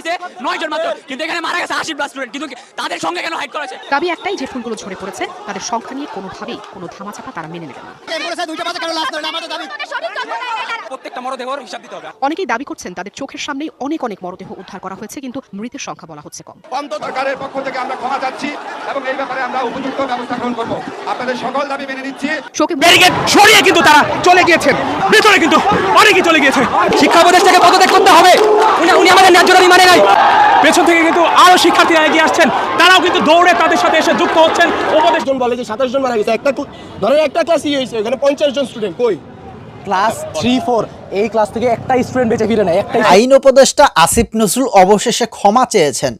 হয়েছে নয় জন মাত্র। কিন্তু এখানে মারা গেছে আশি প্লাস স্টুডেন্ট কিন্তু তাদের সঙ্গে কেন হাইড করা হয়েছে? দাবি একটাই যে ফুলগুলো ঝরে পড়েছে। তাদের সংখ্যা নিয়ে কোনোভাবেই কোনো ধামাচাপা তারা মেনে নেবে না। প্রত্যেকটা মরদেহর হিসাব দিতে হবে। অনেকেই দাবি করছেন তাদের চোখের সামনেই অনেক অনেক মরদেহ উদ্ধার করা হয়েছে কিন্তু মৃতের সংখ্যা বলা হচ্ছে কম। অন্তত সরকারের পক্ষ থেকে আমরা ক্ষমা চাচ্ছি এবং এই ব্যাপারে আমরা উপযুক্ত ব্যবস্থা গ্রহণ করব। আপনাদের সকল দাবি মেনে নিচ্ছি। শোকে ব্যারিকেড সরিয়ে কিন্তু তারা চলে গিয়েছেন। ভেতরে কিন্তু অনেকেই চলে গিয়েছে। শিক্ষা উপদেষ্টাকে পদত্যাগ করতে হবে। উনি উনি আমাদের ন্যায্য দাবি মানে নাই পেছন থেকে কিন্তু আরও শিক্ষার্থীরা এগিয়ে আসছেন। তারাও কিন্তু দৌড়ে তাদের সাথে এসে যুক্ত হচ্ছেন। উপদেশ জন বলে যে সাতাশ জন মারা গেছে। একটা ধরেন একটা ক্লাসই হয়েছে এখানে পঞ্চাশ জন স্টুডেন্ট কই? ক্লাস থ্রি ফোর এই ক্লাস থেকে একটা স্টুডেন্ট বেঁচে ফিরে নেয় একটাই আইন উপদেষ্টা আসিফ নজরুল অবশেষে ক্ষমা চেয়েছেন।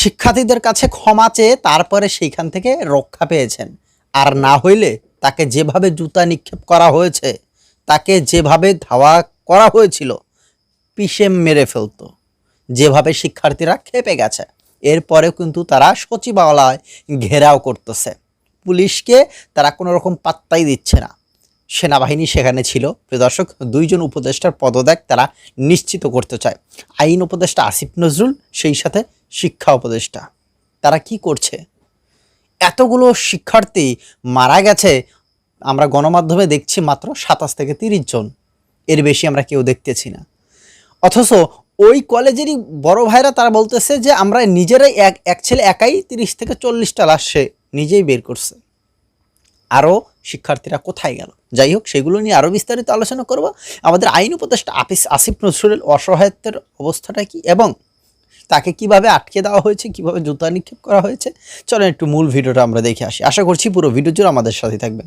শিক্ষার্থীদের কাছে ক্ষমা চেয়ে তারপরে সেইখান থেকে রক্ষা পেয়েছেন। আর না হইলে তাকে যেভাবে জুতা নিক্ষেপ করা হয়েছে তাকে যেভাবে ধাওয়া করা হয়েছিল পিষে মেরে ফেলতো। যেভাবে শিক্ষার্থীরা খেপে গেছে। এরপরেও কিন্তু তারা সচিবালয় ঘেরাও করতেছে। পুলিশকে তারা কোনো রকম পাত্তাই দিচ্ছে না। সেনাবাহিনী সেখানে ছিল। প্রিয় দর্শক, দুইজন উপদেষ্টার পদত্যাগ তারা নিশ্চিত করতে চায়। আইন উপদেষ্টা আসিফ নজরুল, সেই সাথে শিক্ষা উপদেষ্টা। তারা কি করছে? এতগুলো শিক্ষার্থী মারা গেছে। আমরা গণমাধ্যমে দেখছি মাত্র সাতাশ থেকে তিরিশ জন। এর বেশি আমরা কেউ দেখতেছি না। অথচ ওই কলেজেরই বড় ভাইরা তারা বলতেছে যে, আমরা নিজেরাই এক এক ছেলে একাই তিরিশ থেকে চল্লিশটা লাশ সে নিজেই বের করছে। আরও শিক্ষার্থীরা কোথায় গেল? যাই হোক, সেগুলো নিয়ে আরও বিস্তারিত আলোচনা করব। আমাদের আইন উপদেষ্টা আপিস, আসিফ নজরুলের অসহায়ত্বের অবস্থাটা কি এবং তাকে কীভাবে আটকে দেওয়া হয়েছে, কীভাবে জুতা নিক্ষেপ করা হয়েছে, চলেন একটু মূল ভিডিওটা আমরা দেখে আসি। আশা করছি পুরো ভিডিও জুড়ে আমাদের সাথে থাকবেন।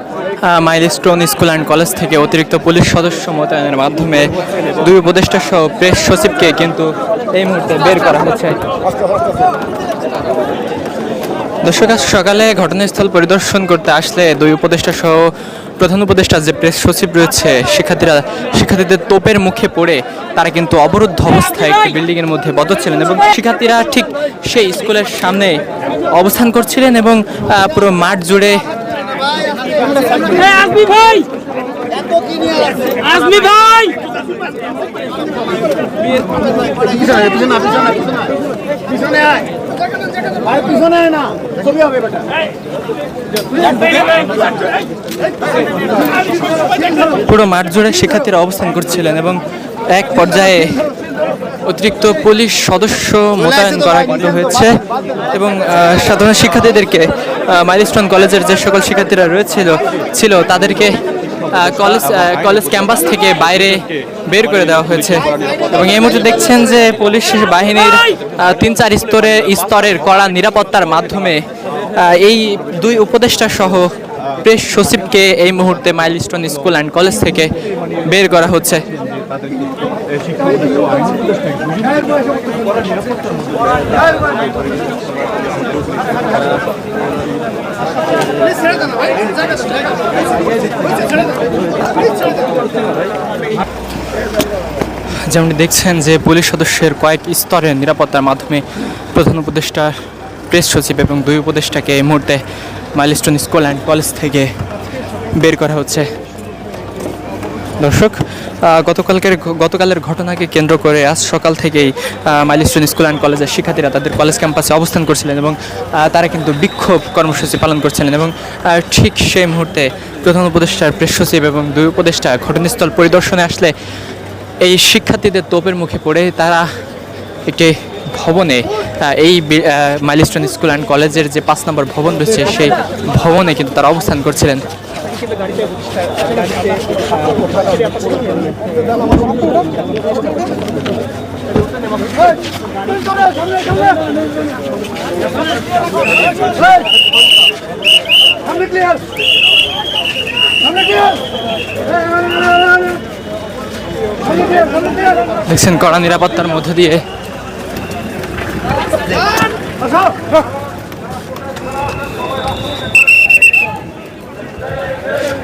মাইলস্টোন স্কুল অ্যান্ড কলেজ থেকে অতিরিক্ত পুলিশ সদস্য মোতায়েনের মাধ্যমে দুই উপদেষ্টা সহ প্রেস সচিবকে কিন্তু এই মুহূর্তে বের করা হচ্ছে দর্শক সকালে ঘটনাস্থল পরিদর্শন করতে আসলে দুই উপদেষ্টা সহ প্রধান উপদেষ্টা যে প্রেস সচিব রয়েছে, শিক্ষার্থীরা, শিক্ষার্থীদের তোপের মুখে পড়ে, তারা কিন্তু অবরুদ্ধ অবস্থায় একটি বিল্ডিংয়ের মধ্যে বদ্ধ ছিলেন এবং শিক্ষার্থীরা ঠিক সেই স্কুলের সামনে অবস্থান করছিলেন এবং পুরো মাঠ জুড়ে আজমি ভাই! আজমি ভাই! পুরো মাঠ জুড়ে শিক্ষার্থীরা অবস্থান করছিলেন এবং এক পর্যায়ে অতিরিক্ত পুলিশ সদস্য মোতায়েন করা হয়েছে এবং সাধারণ শিক্ষার্থীদেরকে মাইলস্টোন কলেজের যে সকল শিক্ষার্থীরা রয়েছিল, ছিল, তাদেরকে কলেজ কলেজ ক্যাম্পাস থেকে বাইরে বের করে দেওয়া হয়েছে। এবং এই মুহূর্তে দেখছেন যে পুলিশ বাহিনীর তিন চার স্তরের স্তরের কড়া নিরাপত্তার মাধ্যমে এই দুই উপদেষ্টা সহ প্রেস সচিবকে এই মুহূর্তে মাইলস্টোন স্কুল অ্যান্ড কলেজ থেকে বের করা হচ্ছে। যেমন দেখছেন যে পুলিশ সদস্যের কয়েক স্তরের নিরাপত্তার মাধ্যমে প্রধান উপদেষ্টা, প্রেস সচিব এবং দুই উপদেষ্টাকে এই মুহূর্তে মাইলস্টোন স্কুল অ্যান্ড কলেজ থেকে বের করা হচ্ছে। দর্শক গতকালকের গতকালের ঘটনাকে কেন্দ্র করে আজ সকাল থেকেই মাইলস্টোন স্কুল অ্যান্ড কলেজের শিক্ষার্থীরা তাদের কলেজ ক্যাম্পাসে অবস্থান করছিলেন এবং তারা কিন্তু বিক্ষোভ কর্মসূচি পালন করছিলেন এবং ঠিক সেই মুহূর্তে প্রধান উপদেষ্টার প্রেস সচিব এবং দুই উপদেষ্টা ঘটনাস্থল পরিদর্শনে আসলে এই শিক্ষার্থীদের তোপের মুখে পড়ে তারা একটি ভবনে এই মাইলস্টোন স্কুল অ্যান্ড কলেজের যে পাঁচ নম্বর ভবন রয়েছে, সেই ভবনে কিন্তু তারা অবস্থান করছিলেন। দেখছেন কড়া নিরাপত্তার মধ্য দিয়ে।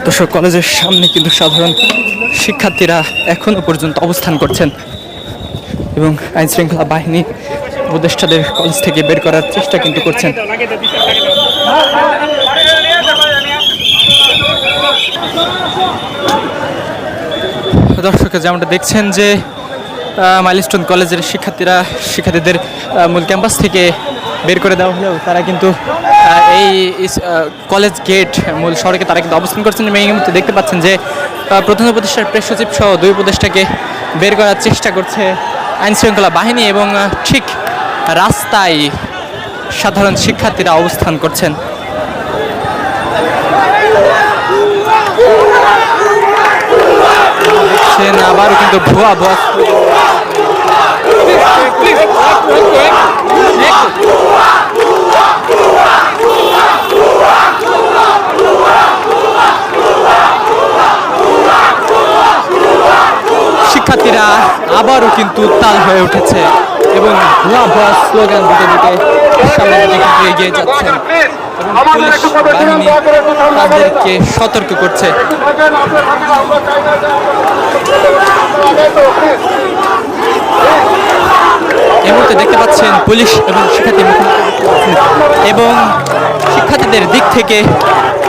দর্শক কলেজের সামনে কিন্তু সাধারণ শিক্ষার্থীরা এখনও পর্যন্ত অবস্থান করছেন এবং আইন শৃঙ্খলা বাহিনী উপদেষ্টাদের কলেজ থেকে বের করার চেষ্টা কিন্তু করছেন। দর্শক যেমনটা দেখছেন যে মাইলস্টোন কলেজের শিক্ষার্থীরা, শিক্ষার্থীদের মূল ক্যাম্পাস থেকে বের করে দেওয়া হলেও তারা কিন্তু এই কলেজ গেট, মূল সড়কে তারা কিন্তু অবস্থান করছেন এবং এই মুহূর্তে দেখতে পাচ্ছেন যে প্রধান উপদেষ্টার প্রেস সচিব সহ দুই উপদেষ্টাকে বের করার চেষ্টা করছে আইন শৃঙ্খলা বাহিনী এবং ঠিক রাস্তায় সাধারণ শিক্ষার্থীরা অবস্থান করছেন। আবারও কিন্তু ভুয়া ভুয়া শিক্ষার্থীরা আবারও কিন্তু উত্তাল হয়ে উঠেছে এবং ভুয়া ভুয়া স্লোগান দিতে দিতে সামনের দিকে এগিয়ে যাচ্ছেন। এবং পুলিশ বাহিনী তাদেরকে সতর্ক করছে। এই মুহূর্তে দেখতে পাচ্ছেন পুলিশ এবং শিক্ষার্থী। এবং শিক্ষার্থীদের দিক থেকে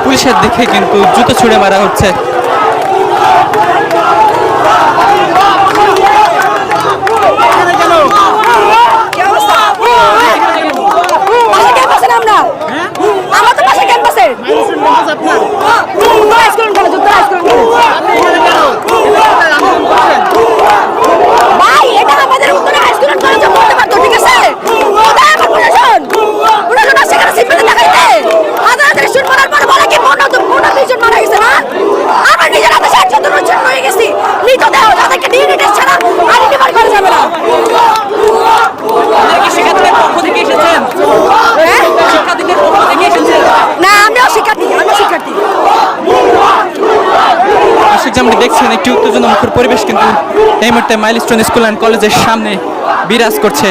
পুলিশের দিকে কিন্তু জুতো ছুঁড়ে মারা হচ্ছে পাশে ক্যাম্পাসে না আমরা আমরা তো পাশে ক্যাম্পাসে উত্তর হাইস্কুল কলেজ উত্তর হাইস্কুল ভাই এটা আমাদের উত্তর হাইস্কুল কলেজ করতে পারতো ঠিক আছে কোথায় আমার প্রশাসন প্রশাসন আসছে কেন সিম্পলে দেখাইতে হাজার হাজার স্টুডেন্ট মারার পর বলে কি মনে তো মনে দুইজন মারা গেছে না আমরা নিজের হাতে ষাট সত্তর জন হয়ে গেছি মৃতদেহ যাদেরকে ডিএনএ টেস্ট ছাড়া আইডেন্টিফাই করা যাবে না শিক্ষার্থীদের পক্ষ থেকে এসেছেন হ্যাঁ? শিক্ষার্থীদের পক্ষ থেকে এসেছেন না আমিও শিক্ষার্থী আমিও শিক্ষার্থী দর্শক যেমন দেখছেন একটি উত্তেজনা মুখর পরিবেশ কিন্তু এই মুহূর্তে মাইলস্টোন স্কুল অ্যান্ড কলেজের সামনে বিরাজ করছে।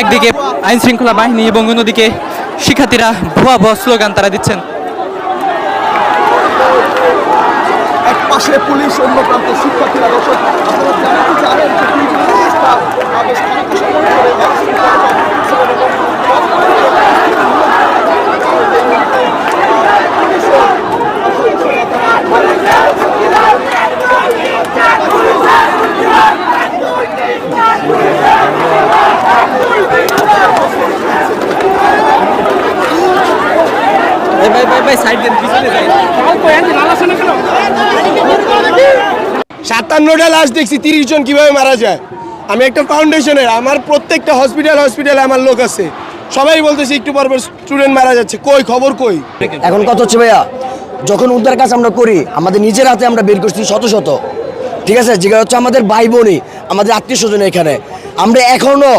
একদিকে আইন শৃঙ্খলা বাহিনী এবং অন্যদিকে শিক্ষার্থীরা ভুয়া ভুয়া স্লোগান তারা দিচ্ছেন। এক পাশে পুলিশ, অন্য শিক্ষার্থীরা, দর্শক পুলিশ ব্যবস্থা বেশ খানিকটা সময় ধরে অস্ত্র সাতান্নটা লাশ দেখছি, তিরিশ জন কীভাবে মারা যায়? আমি একটা ফাউন্ডেশনের আমার প্রত্যেকটা হসপিটাল হসপিটালে আমার লোক আছে। সবাই বলতেছে, একটু পর স্টুডেন্ট মারা যাচ্ছে। কই, খবর কই? এখন কত হচ্ছে ভাইয়া, যখন উদ্ধার কাজ আমরা করি, আমাদের নিজের হাতে আমরা বের করছি শত শত। ঠিক আছে? যেটা হচ্ছে আমাদের ভাই বোনই, আমাদের আত্মীয় স্বজন এখানে। আমরা এখনও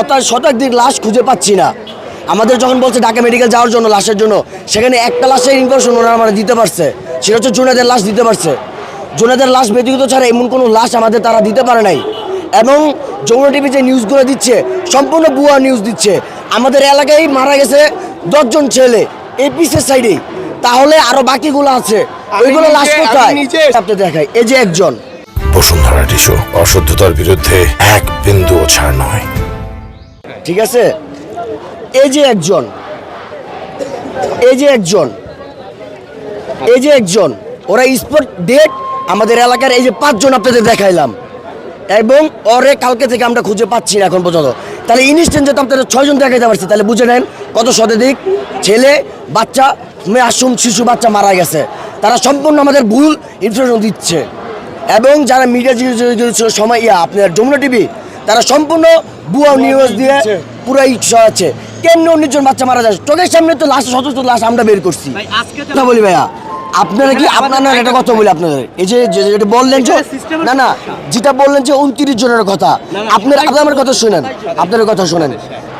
অতার শতাধিক লাশ খুঁজে পাচ্ছি না। আমাদের যখন বলছে ঢাকা মেডিকেল যাওয়ার জন্য, লাশের জন্য, সেখানে একটা লাশের ইনফরমেশন ওনারা আমরা দিতে পারছে। সেটা হচ্ছে জুনাদের লাশ দিতে পারছে। জুনাদের লাশ ব্যক্তিগত ছাড়া এমন কোনো লাশ আমাদের তারা দিতে পারে নাই। এবং যমুনা টিভি যে নিউজগুলো দিচ্ছে সম্পূর্ণ ভুয়া নিউজ দিচ্ছে। আমাদের এলাকায় মারা গেছে দশজন ছেলে এই পিসের সাইডে। তাহলে আরও বাকিগুলো আছে। ওইগুলো লাশ কোথায়? আপনি দেখাই। এই যে একজন। বসুন্ধরা টিস্যু অশুদ্ধতার বিরুদ্ধে এক বিন্দুও ছাড় নয়। ঠিক আছে? এই যে একজন। এই যে একজন। এই যে একজন। ওরা স্পট ডেট আমাদের এলাকার এই যে পাঁচজন আপনাদের দেখাইলাম এবং ওরে কালকে থেকে আমরা খুঁজে পাচ্ছি না এখন পর্যন্ত। তাহলে ইনস্ট্যান্ট যেটা আপনাদের ছয়জন দেখাইতে পারছি তাহলে বুঝে নেন কত শতাধিক ছেলে বাচ্চা মাসুম শিশু বাচ্চা মারা গেছে। তারা সম্পূর্ণ আমাদের ভুল ইনফরমেশন দিচ্ছে। এবং যারা মিডিয়া সময় ইয়া আপনার যমুনা টিভি তারা সম্পূর্ণ বুয়া নিউজ দিয়ে পুরাই ছড়াচ্ছে। কেমনি উনিশ জন বাচ্চা মারা যায়? চোখের সামনে তো লাশ শত শত লাশ আমরা বের করছি। কথা বলি ভাইয়া। আপনারা কি আপনারা একটা কথা বলি আপনাদের? এই যে যেটা বললেন যে না না যেটা বললেন যে উনত্রিশ জনের কথা। আপনার আপনি আমার কথা শোনেন। আপনার কথা শোনেন।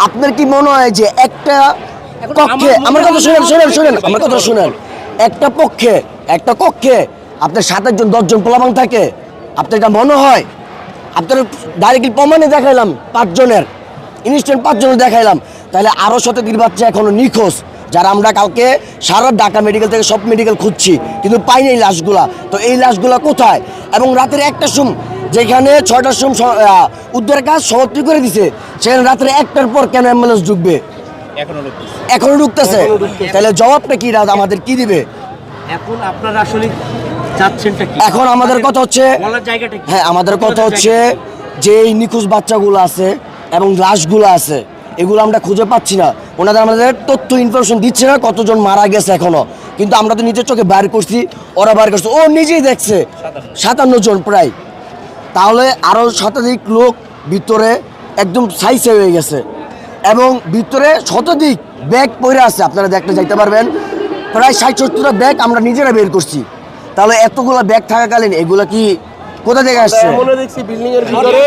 আপনার কি মনে হয় যে একটা কক্ষে আমার কথা শোনেন শোনেন শোনেন আমার কথা শোনেন। একটা পক্ষে একটা কক্ষে আপনার সাত আটজন দশজন পোলাবাং থাকে। আপনার এটা মনে হয়? আপনার ডাইরেক্টলি প্রমাণে দেখাইলাম পাঁচজনের। ইনস্ট্যান্ট পাঁচজনের দেখাইলাম। তাহলে আরও শতাধিক বাচ্চা এখনও নিখোঁজ। যারা আমরা কালকে সারা ঢাকা মেডিকেল থেকে সব মেডিকেল খুঁজছি কিন্তু পাইনি এই লাশগুলা। তো এই লাশগুলা কোথায়? এবং রাতের একটা সুম যেখানে ছয়টার সুম উদ্ধার কাজ সমাপ্তি করে দিছে সেখানে রাত্রে একটার পর কেন অ্যাম্বুলেন্স ঢুকবে? এখনও ঢুকতেছে। তাহলে জবাবটা কি রাত আমাদের কি দিবে? এখন আপনারা আসলে এখন আমাদের কথা হচ্ছে বলার জায়গাটা কি? হ্যাঁ আমাদের কথা হচ্ছে যে এই নিখোঁজ বাচ্চাগুলো আছে এবং লাশগুলো আছে। এগুলো আমরা খুঁজে পাচ্ছি না। ওনাদের আমাদের তথ্য ইনফরমেশন দিচ্ছে না কতজন মারা গেছে এখনও। কিন্তু আমরা তো নিজের চোখে বাইর করছি, ওরা বাইর করছে। ও নিজেই দেখছে। সাতান্ন জন প্রায়। তাহলে আরও শতাধিক লোক ভিতরে একদম সাইসে হয়ে গেছে। এবং ভিতরে শতাধিক ব্যাগ পড়ে আছে, আপনারা দেখতে যাইতে পারবেন। প্রায় ষাট সত্তরটা ব্যাগ আমরা নিজেরা বের করছি। তাহলে এতগুলো ব্যাগ থাকাকালীন এগুলো কি কোথা থেকে আসছে? দেখছি বিল্ডিং এর ভিতরে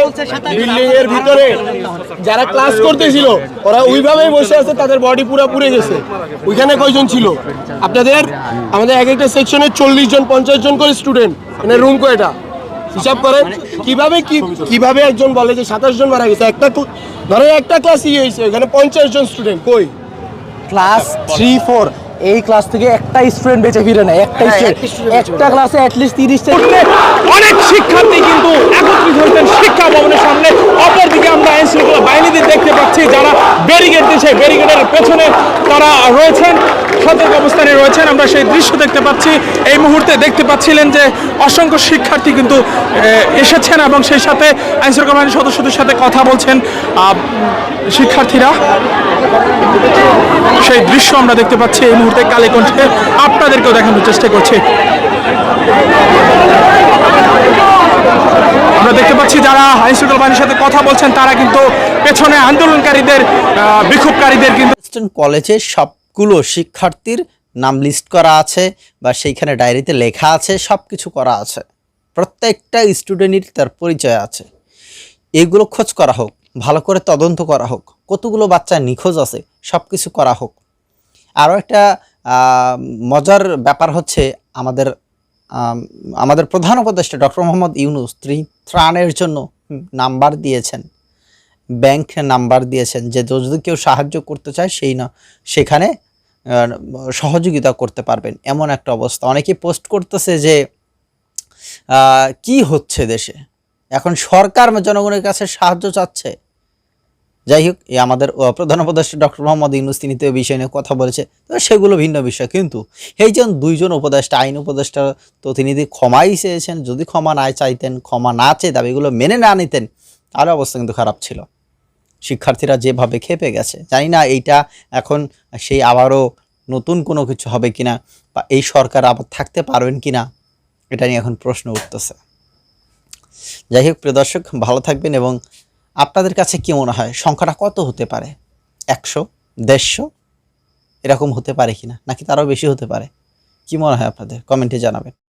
বিল্ডিং এর ভিতরে যারা ক্লাস করতেছিল ওরা ওইভাবেই বসে আছে তাদের বডি পুরো পুড়ে গেছে। ওইখানে কয়জন ছিল? আপনাদের আমাদের এক একটা সেকশনে চল্লিশ জন পঞ্চাশ জন করে স্টুডেন্ট মানে রুম কয়টা? হিসাব করেন কীভাবে কি কীভাবে একজন বলে যে সাতাশ জন মারা গেছে? একটা ধরো একটা ক্লাস ই হয়েছে এখানে পঞ্চাশ জন স্টুডেন্ট কই? ক্লাস থ্রি ফোর এই ক্লাস থেকে একটা স্টুডেন্ট বেঁচে ফিরে না একটা স্টুডেন্ট একটা ক্লাসে অ্যাটলিস্ট তিরিশটা অনেক শিক্ষার্থী কিন্তু একত্রিত হয়েছেন শিক্ষা ভবনের সামনে। অপরদিকে আমরা আইন শৃঙ্খলা বাহিনীদের দেখতে পাচ্ছি, যারা ব্যারিকেড দিয়েছে ব্যারিকেডের পেছনে তারা রয়েছেন, সতর্ক অবস্থানে রয়েছেন। আমরা সেই দৃশ্য দেখতে পাচ্ছি। এই মুহূর্তে দেখতে পাচ্ছিলেন যে অসংখ্য শিক্ষার্থী কিন্তু এসেছেন এবং সেই সাথে আইন শৃঙ্খলা বাহিনীর সদস্যদের সাথে কথা বলছেন শিক্ষার্থীরা। সেই দৃশ্য আমরা দেখতে পাচ্ছি এই মুহূর্তে কালীকণ্ঠে। আপনাদেরকেও দেখানোর চেষ্টা করছি। আমরা দেখতে পাচ্ছি যারা আইন শৃঙ্খলা বাহিনীর সাথে কথা বলছেন তারা কিন্তু পেছনে আন্দোলনকারীদের বিক্ষোভকারীদের কিন্তু কলেজে সবগুলো শিক্ষার্থীর নাম লিস্ট করা আছে বা সেইখানে ডায়েরিতে লেখা আছে সব কিছু করা আছে। প্রত্যেকটা স্টুডেন্টের তার পরিচয় আছে। এগুলো খোঁজ করা হোক ভালো করে তদন্ত করা হোক কতগুলো বাচ্চা নিখোঁজ আছে সব কিছু করা হোক। আরও একটা মজার ব্যাপার হচ্ছে আমাদের আম, আমাদের প্রধান উপদেষ্টা ডক্টর মোহাম্মদ ইউনুস তিনি ত্রাণের জন্য নাম্বার দিয়েছেন ব্যাংক নাম্বার দিয়েছেন যে যদি কেউ সাহায্য করতে চায় সেই না সেখানে সহযোগিতা করতে পারবেন। এমন একটা অবস্থা। অনেকে পোস্ট করতেছে যে কি হচ্ছে দেশে? এখন সরকার জনগণের কাছে সাহায্য চাচ্ছে। যাই হোক এই আমাদের প্রধান উপদেষ্টা ডক্টর মোহাম্মদ ইউনুস, তিনি তো বিষয় নিয়ে কথা বলেছে। তো সেগুলো ভিন্ন বিষয়। কিন্তু এই যে দুইজন উপদেষ্টা, আইন উপদেষ্টা, তো তিনি যদি ক্ষমাই চেয়েছেন, যদি ক্ষমা না চাইতেন, ক্ষমা না চেয়ে দাবিগুলো মেনে না নিতেন, তাহলে অবস্থা কিন্তু খারাপ ছিল। শিক্ষার্থীরা যেভাবে খেপে গেছে, জানি না এইটা এখন সেই আবারও নতুন কোনো কিছু হবে কিনা, বা এই সরকার আবার থাকতে পারবেন কিনা, এটা নিয়ে এখন প্রশ্ন উঠতেছে। যাই হোক, প্রিয় দর্শক, ভালো থাকবেন এবং আপনাদের কাছে কি মনে হয় সংখ্যাটা কত হতে পারে? একশো, দেড়শো? এরকম হতে পারে কি না নাকি তারও বেশি হতে পারে? কি মনে হয় আপনাদের? কমেন্টে জানাবেন।